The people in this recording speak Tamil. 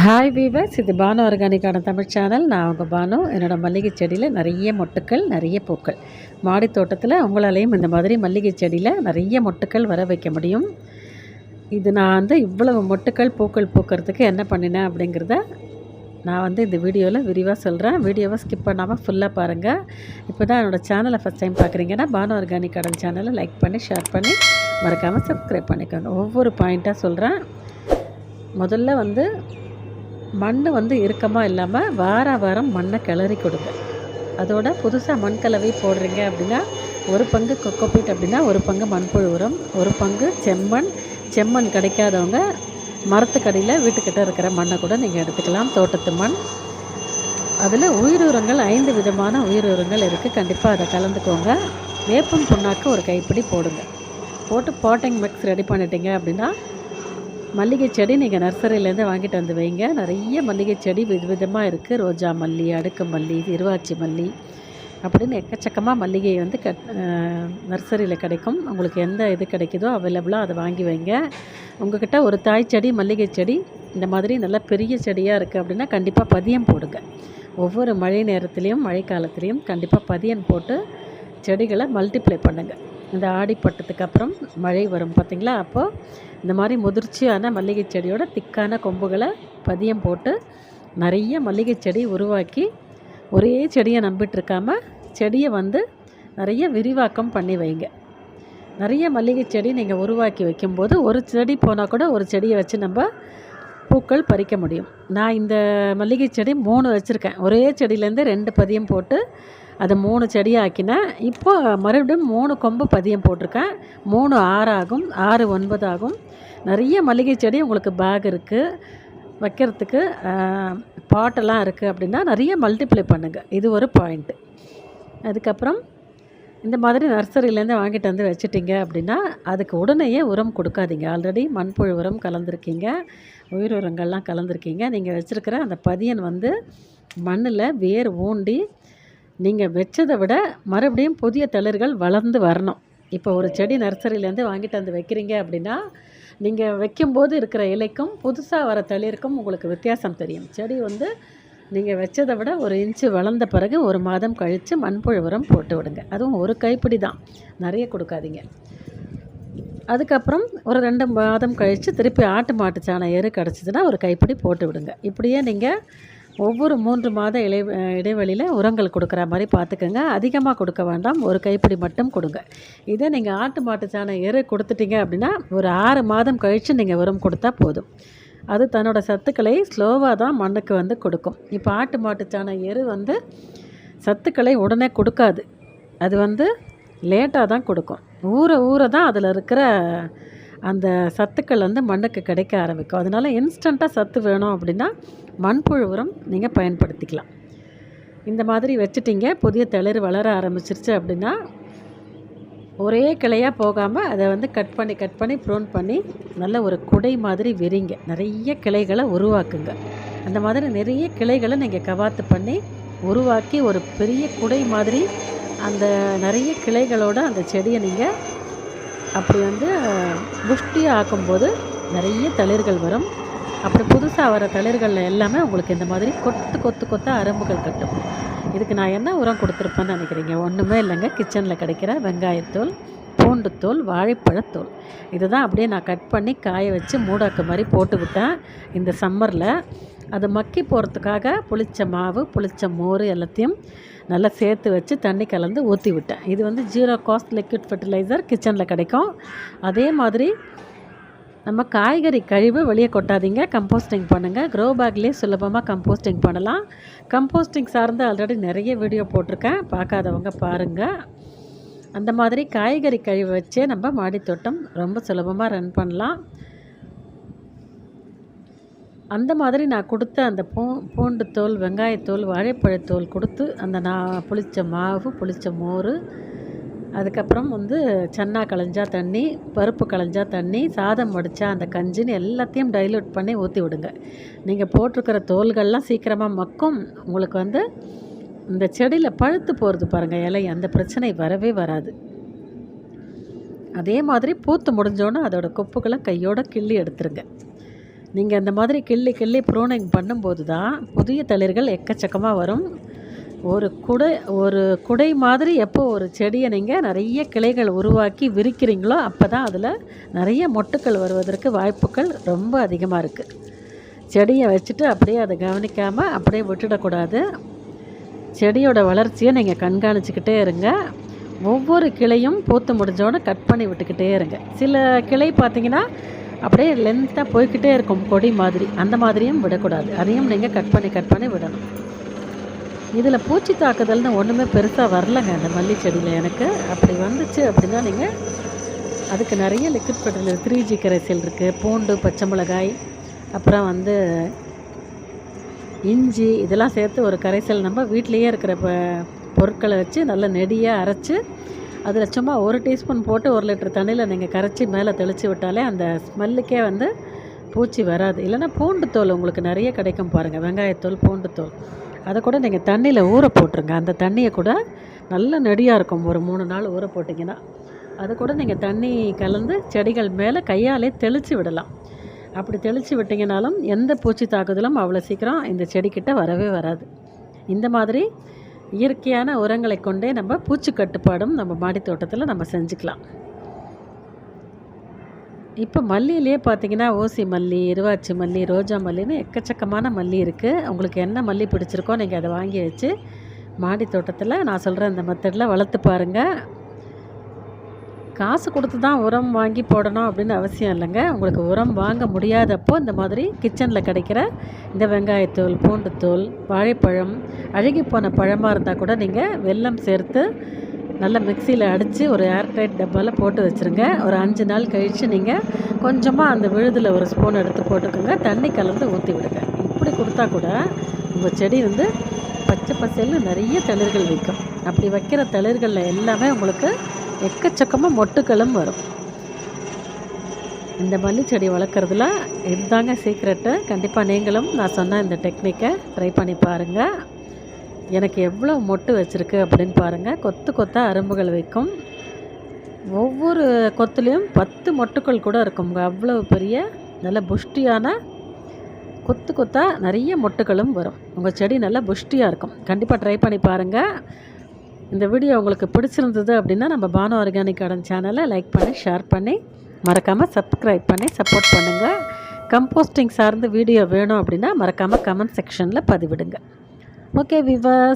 ஹாய் வீவர்ஸ் இது பானு ஆர்கானிக்கான தமிழ் சேனல் நான் உங்கள் பானு. என்னோடய மல்லிகை செடியில் நிறைய மொட்டுக்கள் நிறைய பூக்கள். மாடி தோட்டத்தில் உங்களாலேயும் இந்த மாதிரி மல்லிகை செடியில் நிறைய மொட்டுக்கள் வர வைக்க முடியும். இது நான் வந்து இவ்வளவு மொட்டுக்கள் பூக்கள் பூக்கிறதுக்கு என்ன பண்ணினேன் அப்படிங்கிறத நான் வந்து இந்த வீடியோவில் விரிவாக சொல்கிறேன் வீடியோவை ஸ்கிப் பண்ணாமல் ஃபுல்லாக பாருங்கள் இப்போ தான் என்னோடய சேனலை ஃபஸ்ட் டைம் பார்க்குறீங்கன்னா பானு ஆர்கானிக் கடல் சேனலை லைக் பண்ணி ஷேர் பண்ணி மறக்காமல் சப்ஸ்கிரைப் பண்ணிக்கோங்க. ஒவ்வொரு பாயிண்ட்டாக சொல்கிறேன் முதல்ல வந்து மண் வந்து இறுக்கமாக இல்லாமல் வார வாரம் மண்ணை கிளறி கொடுங்க. அதோட புதுசாக மண் கலவை போடுறீங்க அப்படின்னா ஒரு பங்கு கொக்கோபீட் அப்படின்னா ஒரு பங்கு மண்புழு உரம் ஒரு பங்கு செம்மண். செம்மண் கிடைக்காதவங்க மரத்துக்கடியில் வீட்டுக்கிட்ட இருக்கிற மண்ணை கூட நீங்கள் எடுத்துக்கலாம். தோட்டத்து மண். அதில் உயிரினங்கள் ஐந்து விதமான உயிரினங்கள் இருக்குது கண்டிப்பாக அதை கலந்துக்கோங்க. வேப்பம் புண்ணாக்கு ஒரு கைப்பிடி போடுங்க. போட்டு பாட்டிங் மிக்ஸ் ரெடி பண்ணிட்டீங்க அப்படின்னா மல்லிகை செடி நீங்கள் நர்சரியிலேருந்து வாங்கிட்டு வந்து வைங்க. நிறைய மல்லிகை செடி வித விதமாக இருக்குது ரோஜா மல்லி அடுக்கு மல்லி திருவாச்சி மல்லி. அப்படின்னு எக்கச்சக்கமாக மல்லிகை வந்து கட் நர்சரியில் கிடைக்கும். உங்களுக்கு எந்த இது கிடைக்குதோ அவைலபிளாக அதை வாங்கி வைங்க. உங்கள்கிட்ட ஒரு தாய் செடி மல்லிகை செடி இந்த மாதிரி நல்லா பெரிய செடியாக இருக்குது அப்படின்னா கண்டிப்பாக பதியம் போடுங்க. ஒவ்வொரு மழை நேரத்துலேயும் மழைக்காலத்துலேயும் கண்டிப்பாக பதியம் போட்டு செடிகளை மல்டிப்ளை பண்ணுங்கள் இந்த ஆடிப்பட்டத்துக்கு அப்புறம் மழை வரும் பார்த்திங்களா? அப்போது இந்த மாதிரி முதிர்ச்சியான மல்லிகை செடியோட திக்கான கொம்புகளை பதியம் போட்டு நிறைய மல்லிகை செடி உருவாக்கி ஒரே செடியை நம்பிட்டுருக்காம செடியை வந்து நிறைய விரிவாக்கம் பண்ணி வைங்க. நிறைய மல்லிகை செடி நீங்கள் உருவாக்கி வைக்கும்போது ஒரு செடி போனால் கூட ஒரு செடியை வச்சு நம்ம பூக்கள் பறிக்க முடியும். நான் இந்த மல்லிகை செடி மூணு வச்சுருக்கேன். ஒரே செடியிலேருந்து ரெண்டு பதியம் போட்டு அதை மூணு செடியாக்கினேன் இப்போ மறுபடியும் மூணு கொம்பு பதியம் போட்டிருக்கேன். மூணு ஆறாகும் ஆறு ஒன்பது ஆகும் நிறைய மல்லிகை செடி உங்களுக்கு பேக் இருக்குது வைக்கிறதுக்கு பாட்டெல்லாம் இருக்குது அப்படின்னா நிறைய மல்டிப்ளை பண்ணுங்கள் இது ஒரு பாயிண்ட்டு அதுக்கப்புறம் இந்த மாதிரி நர்சரியிலேருந்து வாங்கிட்டு வந்து வச்சுட்டிங்க அப்படின்னா அதுக்கு உடனேயே உரம் கொடுக்காதீங்க. ஆல்ரெடி மண்புழு உரம் கலந்துருக்கீங்க உயிர் உரங்கள்லாம் கலந்துருக்கீங்க. நீங்கள் வச்சுருக்கிற அந்த பதியன் வந்து மண்ணில் வேர் ஊண்டி நீங்கள் வச்சதை விட மறுபடியும் புதிய தளிர்கள் வளர்ந்து வரணும். இப்போ ஒரு செடி நர்சரியிலேருந்து வாங்கிட்டு வந்து வைக்கிறீங்க அப்படின்னா நீங்கள் வைக்கும்போது இருக்கிற இலைக்கும் புதுசாக வர தளிருக்கும் உங்களுக்கு வித்தியாசம் தெரியும். செடி வந்து நீங்கள் வச்சதை விட ஒரு இன்ச்சு வளர்ந்த பிறகு ஒரு மாதம் கழித்து மண்புழு உரம் போட்டு விடுங்க. அதுவும் ஒரு கைப்பிடி தான். நிறைய கொடுக்காதீங்க. அதுக்கப்புறம் ஒரு ரெண்டு மாதம் கழித்து திருப்பி ஆட்டு மாட்டு சாணம் எரு கிடச்சிதுன்னா ஒரு கைப்பிடி போட்டு விடுங்க. இப்படியே நீங்கள் ஒவ்வொரு மூன்று மாத இடை இடைவெளியில் உரங்கள் கொடுக்குற மாதிரி பார்த்துக்கோங்க அதிகமாக கொடுக்க வேண்டாம். ஒரு கைப்பிடி மட்டும் கொடுங்க. இதே நீங்கள் ஆட்டு மாட்டு சாண எரு கொடுத்துட்டீங்க அப்படின்னா ஒரு ஆறு மாதம் கழித்து நீங்கள் உரம் கொடுத்தா போதும். அது தன்னோட சத்துக்களை ஸ்லோவாக தான் மண்ணுக்கு வந்து கொடுக்கும். இப்போ ஆட்டு மாட்டு சாண எரு வந்து சத்துக்களை உடனே கொடுக்காது. அது வந்து லேட்டாக தான் கொடுக்கும். ஊற ஊற தான் அதில் இருக்கிற அந்த சத்துக்கள் வந்து மண்ணுக்கு கிடைக்க ஆரம்பிக்கும். அதனால் இன்ஸ்டண்ட்டாக சத்து வேணும் அப்படின்னா மண்புழு உரம் நீங்கள் பயன்படுத்திக்கலாம். இந்த மாதிரி வச்சுட்டிங்க புதிய தளிர் வளர ஆரம்பிச்சிருச்சு அப்படின்னா ஒரே கிளையாக போகாமல் அதை வந்து கட் பண்ணி கட் பண்ணி ப்ரோன் பண்ணி நல்ல ஒரு குடை மாதிரி விரிங்க. நிறைய கிளைகளை உருவாக்குங்க. அந்த மாதிரி நிறைய கிளைகளை நீங்கள் கவாத்து பண்ணி உருவாக்கி ஒரு பெரிய குடை மாதிரி அந்த நிறைய கிளைகளோட அந்த செடியை நீங்கள் அப்படி வந்து புஷ்டி ஆக்கும்போது நிறைய தளிர்கள் வரும். அப்படி புதுசாக வர தளிர்களில் எல்லாமே உங்களுக்கு இந்த மாதிரி கொத்து கொத்து கொத்த அரும்புகள் கட்டும். இதுக்கு நான் என்ன உரம் கொடுத்துருப்பேன்னு நினைக்கிறீங்க? ஒன்றுமே இல்லைங்க. கிச்சனில் கிடைக்கிற வெங்காயத்தூள் பூண்டுத்தூள் வாழைப்பழத்தூள் இதுதான் அப்படியே நான் கட் பண்ணி காய வச்சு மூடாக்கு மாதிரி போட்டு விட்டேன். இந்த சம்மரில் அது மக்கி போகிறதுக்காக புளிச்ச மாவு புளிச்ச மோர் எல்லாத்தையும் நல்லா சேர்த்து வச்சு தண்ணி கலந்து ஊற்றி விட்டேன். இது வந்து ஜீரோ காஸ்ட் லிக்விட் ஃபர்டிலைசர் கிச்சனில் கிடைக்கும். அதே மாதிரி நம்ம காய்கறி கழிவு வெளியே கொட்டாதீங்க. கம்போஸ்டிங் பண்ணுங்கள் க்ரோ பேக்லேயே சுலபமாக கம்போஸ்டிங் பண்ணலாம். கம்போஸ்டிங் சார்ந்து ஆல்ரெடி நிறைய வீடியோ போட்டிருக்கேன். பார்க்காதவங்க பாருங்கள் அந்த மாதிரி காய்கறி கழிவு வச்சே நம்ம மாடித்தோட்டம் ரொம்ப சுலபமாக ரன் பண்ணலாம். அந்த மாதிரி நான் கொடுத்த அந்த பூ பூண்டு தோல் வெங்காயத்தோல் வாழைப்பழத்தோல் கொடுத்து அந்த நான் புளித்த மாவு புளித்த மோர் அதுக்கப்புறம் வந்து சன்னா களைஞ்சா தண்ணி பருப்பு களைஞ்சா தண்ணி சாதம் வடித்தா அந்த கஞ்சின்னு எல்லாத்தையும் டைல்யூட் பண்ணி ஊற்றி விடுங்க. நீங்கள் போட்டிருக்கிற தோல்கள்லாம் சீக்கிரமாக மக்கும். உங்களுக்கு வந்து இந்த செடியில் பழுத்து போகிறது பாருங்கள் இலை அந்த பிரச்சனை வரவே வராது. அதே மாதிரி பூத்து முடிஞ்சோன்னே அதோடய கொப்புகளை கையோடு கிள்ளி எடுத்துருங்க. நீங்கள் அந்த மாதிரி கிள்ளி கிள்ளி ப்ரூனிங் பண்ணும்போது தான் புதிய தளிர்கள் எக்கச்சக்கமாக வரும். ஒரு குடை ஒரு குடை மாதிரி எப்போ ஒரு செடியை நீங்கள் நிறைய கிளைகள் உருவாக்கி விரிக்கிறீங்களோ அப்போ தான் அதில் நிறைய மொட்டுக்கள் வருவதற்கு வாய்ப்புகள் ரொம்ப அதிகமாக இருக்குது செடியை வச்சுட்டு அப்படியே அதை கவனிக்காமல் அப்படியே விட்டுடக்கூடாது. செடியோட வளர்ச்சியை நீங்கள் கண்காணிச்சுக்கிட்டே இருங்க. ஒவ்வொரு கிளையும் பூத்து முடிஞ்சோடனே கட் பண்ணி விட்டுக்கிட்டே இருங்க. சில கிளை பார்த்தீங்கன்னா அப்படியே லென்த்தாக போய்க்கிட்டே இருக்கும் கொடி மாதிரி. அந்த மாதிரியும் விடக்கூடாது. அதையும் நீங்கள் கட் பண்ணி கட் பண்ணி விடணும். இதில் பூச்சி தாக்குதல்னு ஒன்றுமே பெருசாக வரலங்க அந்த மல்லி செடியில் எனக்கு. அப்படி வந்துச்சு அப்படின்னா நீங்கள் அதுக்கு நிறைய லிக்விட் ஃபெர்டிலைசர் த்ரீ ஜி கரைசல் இருக்குது பூண்டு பச்சை மிளகாய் அப்புறம் வந்து இஞ்சி இதெல்லாம் சேர்த்து ஒரு கரைசல் நம்ம வீட்டிலையே இருக்கிற ப பொருட்களை வச்சு நல்லா நெடியாக அரைச்சி அதில் சும்மா ஒரு டீஸ்பூன் போட்டு ஒரு லிட்டர் தண்ணியில் நீங்கள் கரைச்சி மேலே தெளித்து விட்டாலே அந்த ஸ்மெல்லுக்கே வந்து பூச்சி வராது. இல்லைன்னா பூண்டு தோல் உங்களுக்கு நிறைய கிடைக்கும் பாருங்கள் வெங்காயத்தோல் பூண்டு தோல். அதை கூட நீங்கள் தண்ணியில் ஊற போட்டுருங்க. அந்த தண்ணியை கூட நல்ல நெடியாக இருக்கும் ஒரு மூணு நாள் ஊற போட்டிங்கன்னா. அது கூட நீங்கள் தண்ணி கலந்து செடிகள் மேலே கையாலே தெளித்து விடலாம். அப்படி தெளித்து விட்டிங்கனாலும் எந்த பூச்சி தாக்குதலும் அவ்வளோ சீக்கிரம் இந்த செடிக்கிட்ட வரவே வராது. இந்த மாதிரி இயற்கையான உரங்களை கொண்டே நம்ம பூச்சி கட்டுப்பாடும் நம்ம மாடி தோட்டத்தில் நம்ம செஞ்சுக்கலாம். இப்போ மல்லியிலே பார்த்தீங்கன்னா ஓசி மல்லி இருவாச்சி மல்லி ரோஜா மல்லின்னு எக்கச்சக்கமான மல்லி இருக்குது உங்களுக்கு என்ன மல்லி பிடிச்சிருக்கோ நீங்கள் அதை வாங்கி வச்சு மாடி தோட்டத்தில் நான் சொல்கிற அந்த மெத்தடில் வளர்த்து பாருங்கள் காசு கொடுத்து தான் உரம் வாங்கி போடணும் அப்படின்னு அவசியம் இல்லைங்க. உங்களுக்கு உரம் வாங்க முடியாதப்போ இந்த மாதிரி கிச்சனில் கிடைக்கிற இந்த வெங்காயத்தூள் பூண்டுத்தூள் வாழைப்பழம் அழுகி போன பழமாக இருந்தால் கூட நீங்கள் வெல்லம் சேர்த்து நல்லா மிக்சியில் அடித்து ஒரு ஏர்டைட் டப்பாவில் போட்டு வச்சுருங்க. ஒரு அஞ்சு நாள் கழித்து நீங்கள் கொஞ்சமாக அந்த விழுதில் ஒரு ஸ்பூன் எடுத்து போட்டுக்கோங்க. தண்ணி கலந்து ஊற்றி விடுங்க. இப்படி கொடுத்தா கூட உங்கள் செடி வந்து பச்சை பசேல்னு நிறைய தளிர்கள் வைக்கும். அப்படி வைக்கிற தளிர்களில் எல்லாமே உங்களுக்கு எக்கச்சக்கமாக மொட்டுக்களும் வரும். இந்த மல்லி செடி வளர்க்குறதுல இதுதாங்க சீக்ரெட்டு கண்டிப்பாக நீங்களும் நான் சொன்ன இந்த டெக்னிக்கை ட்ரை பண்ணி பாருங்கள் எனக்கு எவ்வளோ மொட்டு வச்சுருக்கு அப்படின்னு பாருங்கள் கொத்து கொத்தாக அரும்புகள் வைக்கும். ஒவ்வொரு கொத்துலேயும் பத்து மொட்டுக்கள் கூட இருக்குங்க அவ்வளோ பெரிய நல்ல புஷ்டியான கொத்து கொத்தாக நிறைய மொட்டுகளும் வரும். உங்கள் செடி நல்லா புஷ்டியாக இருக்கும். கண்டிப்பாக ட்ரை பண்ணி பாருங்கள் இந்த வீடியோ உங்களுக்கு பிடிச்சிருந்தது அப்படின்னா நம்ம பானு ஆர்கானிக் கார்டன் சேனலை லைக் பண்ணி ஷேர் பண்ணி மறக்காமல் சப்ஸ்கிரைப் பண்ணி சப்போர்ட் பண்ணுங்கள் கம்போஸ்டிங் சார்ந்த வீடியோ வேணும் அப்படின்னா மறக்காமல் கமெண்ட் செக்ஷனில் பதிவிடுங்க. Okay viewers